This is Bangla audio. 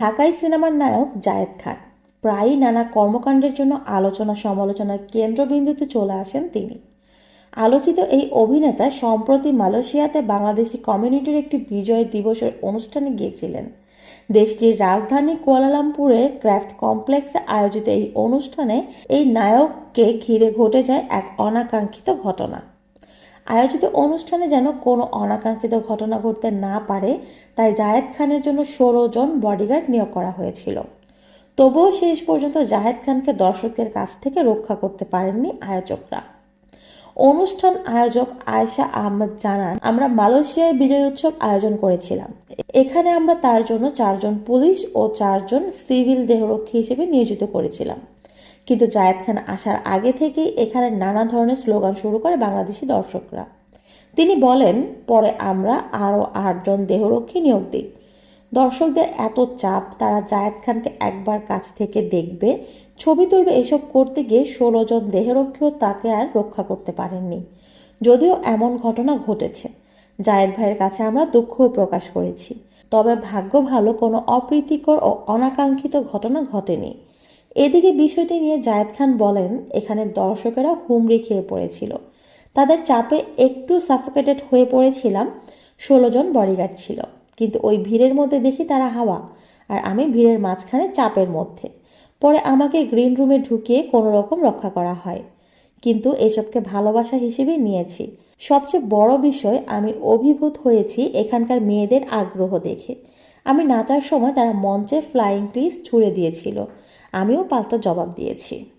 ঢাকাই সিনেমার নায়ক জায়েদ খান। প্রায়ই নানা কর্মকাণ্ডের জন্য আলোচনা সমালোচনার কেন্দ্রবিন্দুতে চলে আসেন তিনি। আলোচিত এই অভিনেতা সম্প্রতি মালয়েশিয়াতে বাংলাদেশি কমিউনিটির একটি বিজয় দিবসের অনুষ্ঠানে গিয়েছিলেন। দেশটির রাজধানী কুয়ালালামপুরের ক্রাফট কমপ্লেক্সে আয়োজিত এই অনুষ্ঠানে এই নায়ককে ঘিরে ঘটে যায় এক অনাকাঙ্ক্ষিত ঘটনা। আয়োজিত অনুষ্ঠানে যেন কোনো অনাকাঙ্ক্ষিত ঘটনা ঘটতে না পারে, তাই জায়েদ খানের জন্য ষোলো জন বডিগার্ড নিয়োগ করা হয়েছিল। তবুও শেষ পর্যন্ত জাহেদ খানকে দর্শকদের কাছ থেকে রক্ষা করতে পারেননি আয়োজকরা। অনুষ্ঠান আয়োজক আয়েশা আহমেদ জানান, আমরা মালয়েশিয়ায় বিজয় উৎসব আয়োজন করেছিলাম। এখানে আমরা তার জন্য চারজন পুলিশ ও চারজন সিভিল দেহরক্ষী হিসেবে নিয়োজিত করেছিলাম। কিন্তু জায়েদ খান আসার আগে থেকেই এখানে নানা ধরনের স্লোগান শুরু করে বাংলাদেশি দর্শকরা। তিনি বলেন, পরে আমরা আরও আটজন দেহরক্ষী নিয়োগ দিই। দর্শকদের এত চাপ, তারা জায়েদ খানকে একবার কাছ থেকে দেখবে, ছবি তুলবে, এসব করতে গিয়ে ষোলো জন দেহরক্ষীও তাকে আর রক্ষা করতে পারেননি। যদিও এমন ঘটনা ঘটেছে। জায়েদ ভাইয়ের কাছে আমরা দুঃখও প্রকাশ করেছি। তবে ভাগ্য ভালো কোনো অপ্রীতিকর ও অনাকাঙ্ক্ষিত ঘটনা ঘটেনি। এদিকে বিষয়টি নিয়ে জায়েদ খান বলেন, এখানে দর্শকেরা হুমড়ি খেয়ে পড়েছিল। তাদের চাপে একটু সাফোকেটেড হয়ে পড়েছিলাম, ষোলো জন বডিগার্ড ছিল। কিন্তু ওই ভিড়ের মধ্যে দেখি তারা হাওয়া, আর আমি ভিড়ের মাঝখানে চাপের মধ্যে। পরে আমাকে গ্রিন রুমে ঢুকিয়ে কোনো রকম রক্ষা করা হয়। কিন্তু এসবকে ভালোবাসা হিসেবে নিয়েছি। সবচেয়ে বড় বিষয়, আমি অভিভূত হয়েছি এখানকার মেয়েদের আগ্রহ দেখে। আমি নাচার সময় তারা মঞ্চে ফ্লাইং ক্রিজ ছুড়ে দিয়েছিল। আমিও পাল্টা জবাব দিয়েছি।